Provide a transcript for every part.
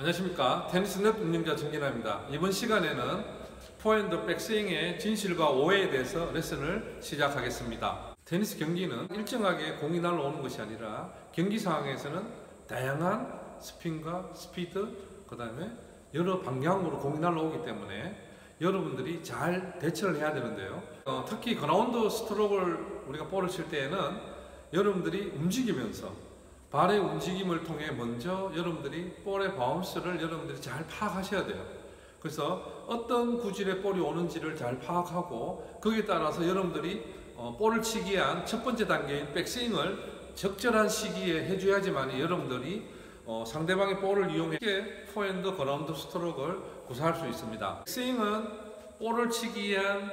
안녕하십니까? 테니스넷 운영자 정진아입니다. 이번 시간에는 포핸드 백스윙의 진실과 오해에 대해서 레슨을 시작하겠습니다. 테니스 경기는 일정하게 공이 날아오는 것이 아니라 경기 상황에서는 다양한 스핀과 스피드 그 다음에 여러 방향으로 공이 날아오기 때문에 여러분들이 잘 대처를 해야 되는데요. 어, 특히 그라운드 스트로크를 우리가 볼을 칠 때에는 여러분들이 움직이면서 발의 움직임을 통해 먼저 여러분들이 볼의 바운스를 여러분들이 잘 파악하셔야 돼요. 그래서 어떤 구질의 볼이 오는지를 잘 파악하고 거기에 따라서 여러분들이 어, 볼을 치기 위한 첫 번째 단계인 백스윙을 적절한 시기에 해줘야지만 여러분들이 어, 상대방의 볼을 이용해 포핸드 그라운드 스트로크를 구사할 수 있습니다. 백스윙은 볼을 치기 위한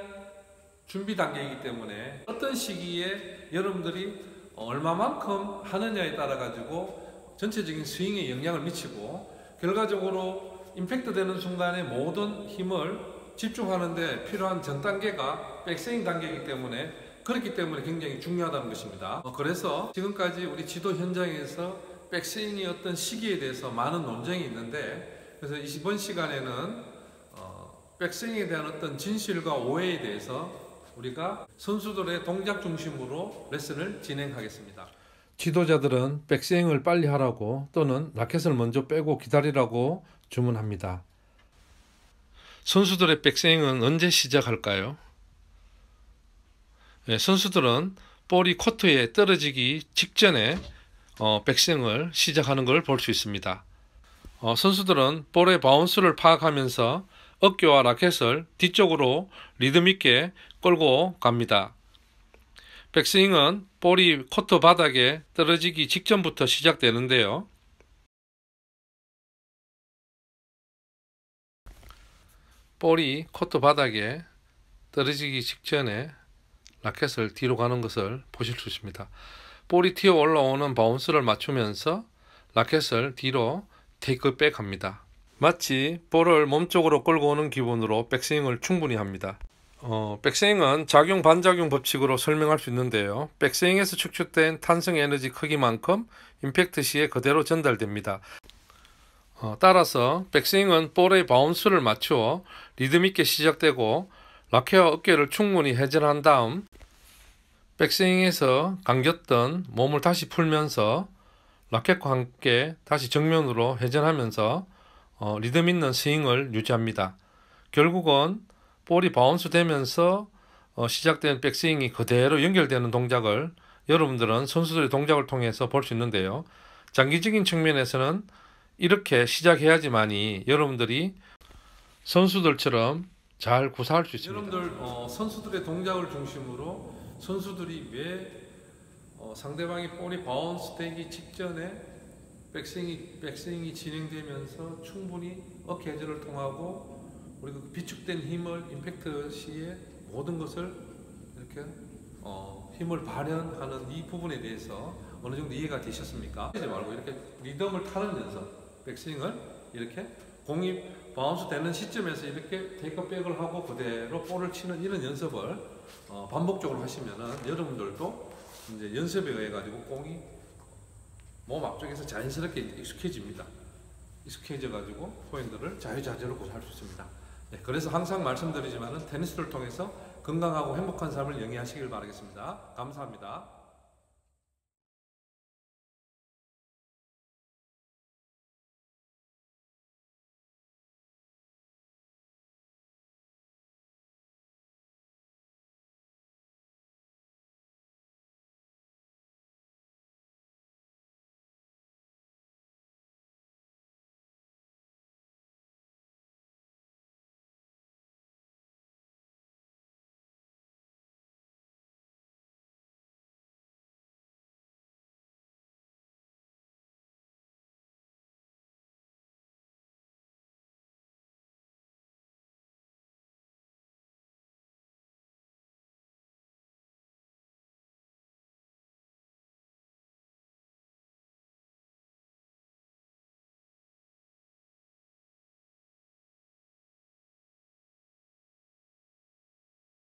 준비 단계이기 때문에 어떤 시기에 여러분들이 얼마만큼 하느냐에 따라 가지고 전체적인 스윙에 영향을 미치고 결과적으로 임팩트 되는 순간에 모든 힘을 집중하는데 필요한 전 단계가 백스윙 단계이기 때문에 그렇기 때문에 굉장히 중요하다는 것입니다. 어, 그래서 지금까지 우리 지도 현장에서 백스윙의 어떤 시기에 대해서 많은 논쟁이 있는데 그래서 이번 시간에는 어, 백스윙에 대한 어떤 진실과 오해에 대해서 우리가 선수들의 동작 중심으로 레슨을 진행하겠습니다. 지도자들은 백스윙을 빨리 하라고 또는 라켓을 먼저 빼고 기다리라고 주문합니다. 선수들의 백스윙은 언제 시작할까요? 네, 선수들은 볼이 코트에 떨어지기 직전에 어, 백스윙을 시작하는 걸 볼 수 있습니다. 어, 선수들은 볼의 바운스를 파악하면서 어깨와 라켓을 뒤쪽으로 리듬 있게 끌고 갑니다. 백스윙은 볼이 코트 바닥에 떨어지기 직전부터 시작되는데요. 볼이 코트 바닥에 떨어지기 직전에 라켓을 뒤로 가는 것을 보실 수 있습니다. 볼이 튀어 올라오는 바운스를 맞추면서 라켓을 뒤로 테이크백 합니다. 마치 볼을 몸쪽으로 끌고 오는 기분으로 백스윙을 충분히 합니다. 어, 백스윙은 작용 반작용 법칙으로 설명할 수 있는데요. 백스윙에서 축적된 탄성 에너지 크기만큼 임팩트 시에 그대로 전달됩니다. 어, 따라서 백스윙은 볼의 바운스를 맞추어 리듬 있게 시작되고 라켓와 어깨를 충분히 회전한 다음 백스윙에서 감겼던 몸을 다시 풀면서 라켓과 함께 다시 정면으로 회전하면서 어, 리듬 있는 스윙을 유지합니다. 결국은 볼이 바운스 되면서 어, 시작된 백스윙이 그대로 연결되는 동작을 여러분들은 선수들의 동작을 통해서 볼 수 있는데요. 장기적인 측면에서는 이렇게 시작해야지만이 여러분들이 선수들처럼 잘 구사할 수 있습니다. 여러분들 어, 선수들의 동작을 중심으로 선수들이 왜 어, 상대방이 볼이 바운스 되기 직전에 백스윙이, 백스윙이 진행되면서 충분히 어깨 회전을 통하고 우리가 그 비축된 힘을 임팩트 시에 모든 것을 이렇게 어, 힘을 발현하는 이 부분에 대해서 어느 정도 이해가 되셨습니까? 하지 말고 이렇게 리듬을 타는 연습, 백스윙을 이렇게 공이 바운스 되는 시점에서 이렇게 테이크백을 하고 그대로 볼을 치는 이런 연습을 어, 반복적으로 하시면은 여러분들도 이제 연습에 의해 가지고 공이 몸 앞쪽에서 자연스럽게 익숙해집니다. 익숙해져 가지고 포인트를 자유자재로 구사할 수 있습니다. 네, 그래서 항상 말씀드리지만 테니스를 통해서 건강하고 행복한 삶을 영위하시길 바라겠습니다. 감사합니다.